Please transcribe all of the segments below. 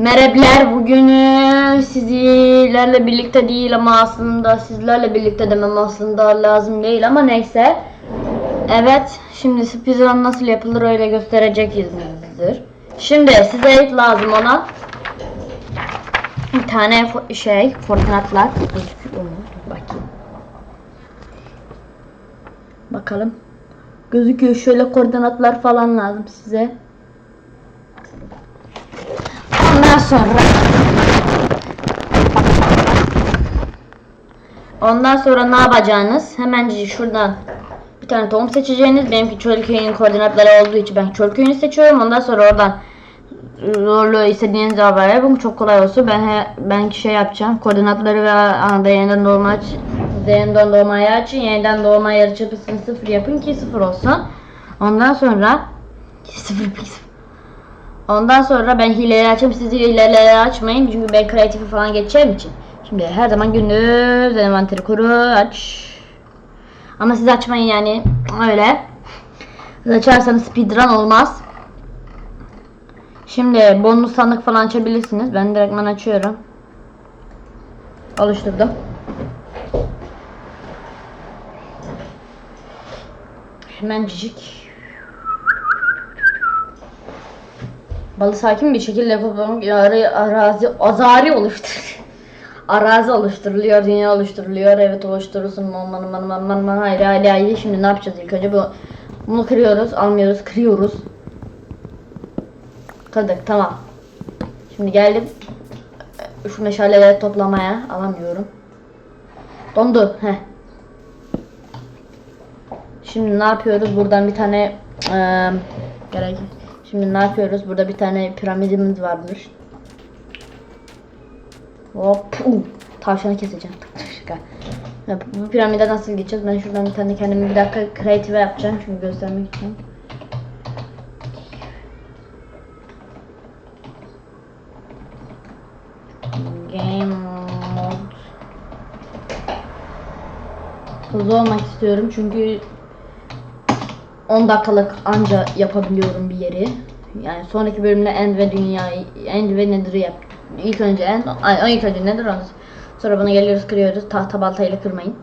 Merhabalar bugün sizlerle birlikte değil ama aslında sizlerle birlikte demem aslında lazım değil ama neyse. Evet şimdi speedrun nasıl yapılır öyle gösterecekizdir. Şimdi size lazım olan bir tane şey koordinatlar bakayım. Bakalım. Gözüküyor şöyle koordinatlar falan lazım size. Ondan sonra Ondan sonra ne yapacağınız? Hemen şuradan bir tane tohum seçeceğiniz. Benimki çöl köyünün koordinatları olduğu için ben çöl köyünü seçiyorum. Ondan sonra oradan zorlu istediğiniz haber yapın. Çok kolay olsun. Ben he, ben şey yapacağım. Koordinatları ve anında yeniden doğma yeniden doğmayı açın. Yeniden doğma yarı çapısını sıfır yapın ki sıfır olsun. Ondan sonra sıfır sıfır. Ondan sonra ben hileleri açayım. Siz hileleri açmayın. Çünkü ben kreatifi falan geçeceğim için. Şimdi her zaman gündüz envanteri kuru aç. Ama siz açmayın yani öyle. Siz açarsanız speedrun olmaz. Şimdi bonus sandık falan açabilirsiniz. Ben direktman açıyorum. Oluşturdum. Hemen cicik. Balı sakin bir şekilde yapalım. Yarı arazi azari oluştur. arazi oluşturuluyor, dünya oluşturuluyor. Evet oluşturursun. Man man man man man haydi haydi haydi. Şimdi ne yapacağız ilk önce bu bunu kırıyoruz, almıyoruz, kırıyoruz. Kırdık tamam. Şimdi geldim şu meşaleleri toplamaya alamıyorum. Dondu. Heh. Şimdi ne yapıyoruz? Buradan bir tane eee gerek. Şimdi ne yapıyoruz? Burada bir tane piramidimiz varmış. Hop. Tavşanı keseceğim. Şaka. Bu piramide nasıl geçeceğiz? Ben şuradan bir tane kendimi bir dakika creative yapacağım çünkü göstermek için. Game mode. Hızlı olmak istiyorum çünkü 10 dakikalık anca yapabiliyorum bir yeri. Yani sonraki bölümde end ve dünyayı, end ve nether'ı yap. İlk önce end, ay, ilk önce nether ondan sonra buna geliyoruz kırıyoruz. Tahta baltayla kırmayın.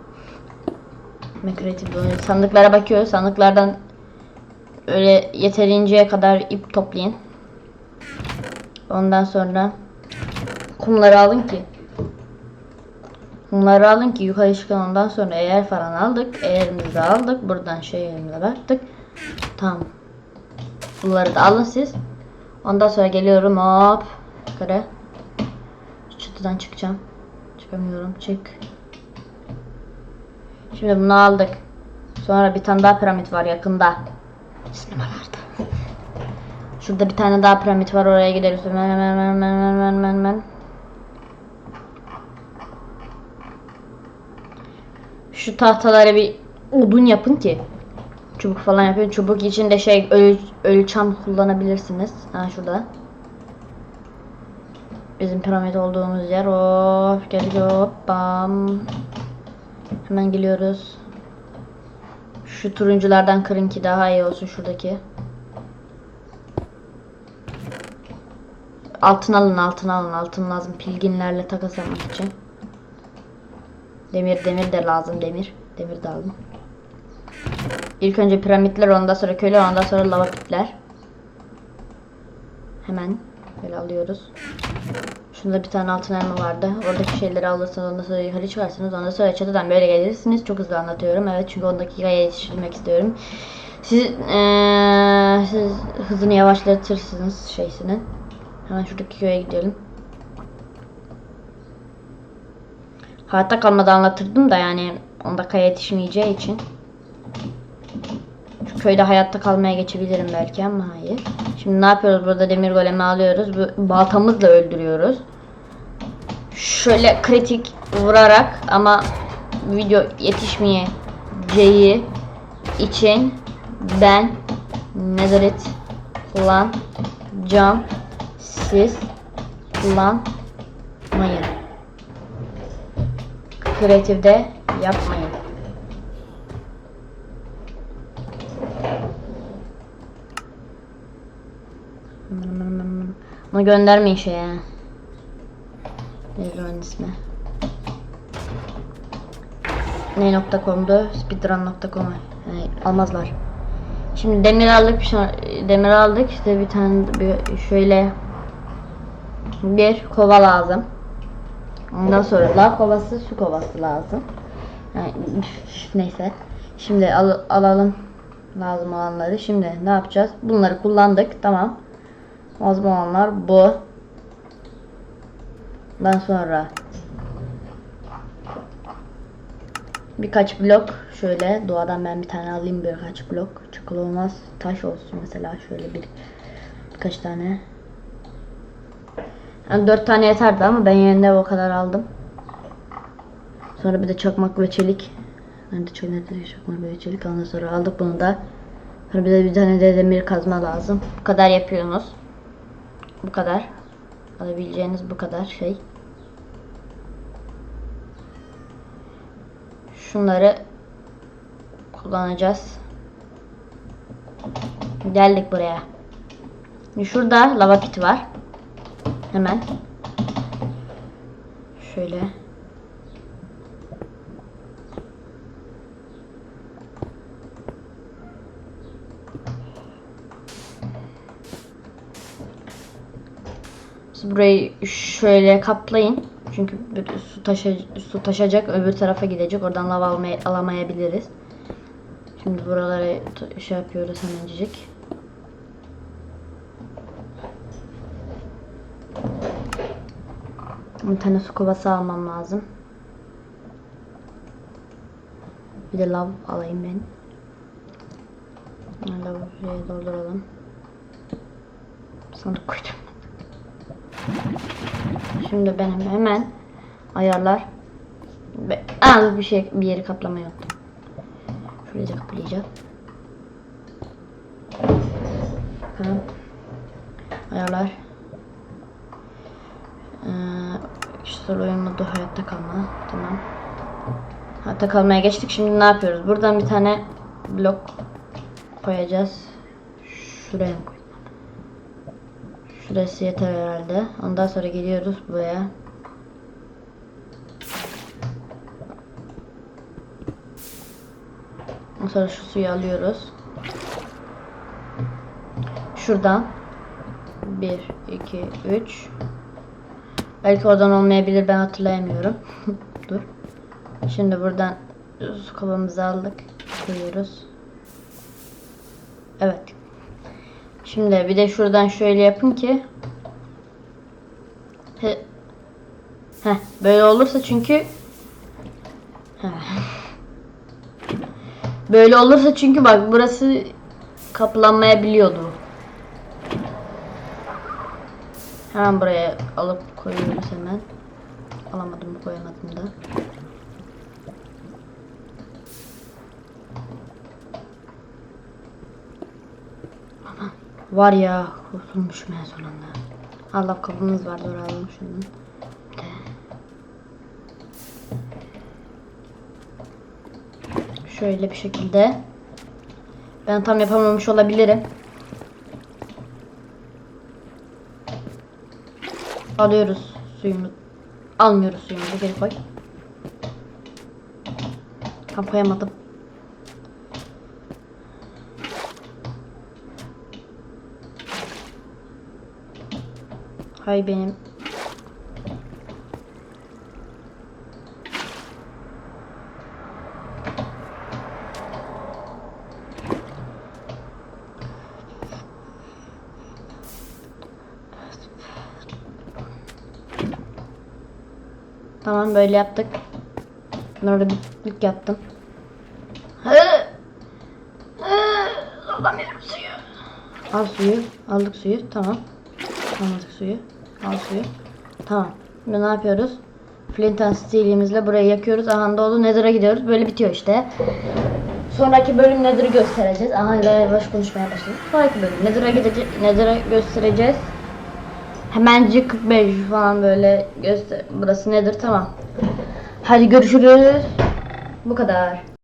Ve kreatif böyle sandıklara bakıyoruz. Sandıklardan öyle yeterinceye kadar ip toplayın. Ondan sonra kumları alın ki Kumları alın ki yukarı çıkın ondan sonra eğer falan aldık. Eğerimizi aldık. Buradan şeyimize baktık. Tamam. Bunları da alın siz. Ondan sonra geliyorum hop. Yukarı. Çatıdan çıkacağım. Çıkamıyorum. Çık. Şimdi bunu aldık. Sonra bir tane daha piramit var yakında. Sinemalarda. Şurada bir tane daha piramit var oraya gideriz. Hemen hemen hemen hemen hemen hemen. Şu tahtalara bir odun yapın ki. Çubuk falan yapın. Çubuk için de şey ölü, ölçem kullanabilirsiniz. Ha şurada. Bizim piramit olduğumuz yer. Hop geldik hop. Hemen geliyoruz. Şu turunculardan kırın ki daha iyi olsun şuradaki. Altın alın altın alın altın lazım pilginlerle takas yapmak için. Demir demir de lazım demir. Demir de aldım. İlk önce piramitler ondan sonra köyler ondan sonra lava pitler. Hemen böyle alıyoruz. Şunda bir tane altın elma vardı. Oradaki şeyleri alırsanız ondan sonra yukarı çıkarsınız. Ondan sonra çatıdan böyle gelirsiniz. Çok hızlı anlatıyorum. Evet çünkü 10 dakikaya yetiştirmek istiyorum. Siz, eee, siz hızını yavaşlatırsınız şeysini. Hemen şuradaki köye gidelim. Hayatta kalmadan anlatırdım da yani 10 dakikaya yetişmeyeceği için. Köyde hayatta kalmaya geçebilirim belki ama hayır. Şimdi ne yapıyoruz burada demir golemi alıyoruz. Bu baltamızla öldürüyoruz. Şöyle kritik vurarak ama video yetişmeyeceği için ben nezaret kullanacağım. Siz kullanmayın. Kreatifde yapmayın. Onu göndermeyin şeye. Neydi onun ismi? Ne.com'du? Speedrun.com'a yani almazlar. Şimdi demir aldık, bir demir aldık. İşte bir tane bir şöyle bir kova lazım. Ondan sonra lav kovası, su kovası lazım. Yani, neyse. Şimdi al- alalım lazım olanları. Şimdi ne yapacağız? Bunları kullandık. Tamam. Lazım olanlar bu. Ondan sonra birkaç blok şöyle doğadan ben bir tane alayım birkaç blok. Çakıl olmaz. Taş olsun mesela şöyle bir birkaç tane. Yani dört tane yeterdi ama ben yerine o kadar aldım. Sonra bir de çakmak ve çelik. Ben de çok nerede çakmak ve çelik ondan sonra aldık bunu da. Sonra bir de bir tane de demir kazma lazım. Bu kadar yapıyorsunuz. Bu kadar. Alabileceğiniz bu kadar şey. Şunları kullanacağız. Geldik buraya. Şurada lava pit var. Hemen. Şöyle. Siz burayı şöyle kaplayın. Çünkü su, taşı, su taşacak öbür tarafa gidecek. Oradan lava almaya, alamayabiliriz. Şimdi buraları t- şey yapıyoruz hemencik. Bir tane su kovası almam lazım. Bir de lav alayım ben. Lavı buraya dolduralım. Sandık koydum. Şimdi benim hemen ayarlar. Aa, bir şey bir yeri kaplamayı unuttum. Şurayı da kaplayacağım. Tamam. Ayarlar. Ee, işte oyun modu hayatta kalma. Tamam. Hayatta kalmaya geçtik. Şimdi ne yapıyoruz? Buradan bir tane blok koyacağız. Şuraya koy. Şurası yeter herhalde. Ondan sonra geliyoruz buraya. Ondan sonra şu suyu alıyoruz. Şuradan 1, 2, 3 Belki oradan olmayabilir ben hatırlayamıyorum. Dur. Şimdi buradan su kovamızı aldık. Koyuyoruz. Evet. Şimdi bir de şuradan şöyle yapın ki He. Böyle olursa çünkü Heh. Böyle olursa çünkü bak burası kaplanmayabiliyordu. Hemen buraya alıp koyuyoruz hemen. Alamadım koyamadım da. Var ya kurtulmuşum en sonunda. Allah kapımız var dur alalım şunu. Bir de. Şöyle bir şekilde. Ben tam yapamamış olabilirim. Alıyoruz suyunu. Almıyoruz suyumuzu geri koy. Tam koyamadım. Hay benim. Tamam böyle yaptık. Bir lık yaptım. Alamıyorum suyu. Al suyu. Aldık suyu. Tamam. Almadık suyu. Al suyu. Tamam. Şimdi ne yapıyoruz? Flint and Steel'imizle burayı yakıyoruz. Aha da oldu. Nether'a gidiyoruz. Böyle bitiyor işte. Sonraki bölüm Nether'ı göstereceğiz. Aha yavaş konuşmaya başladık. Sonraki bölüm Nether'a gideceğiz. Nether'a göstereceğiz. Hemencik 45 falan böyle göster. Burası nedir? Tamam. Hadi görüşürüz. Bu kadar.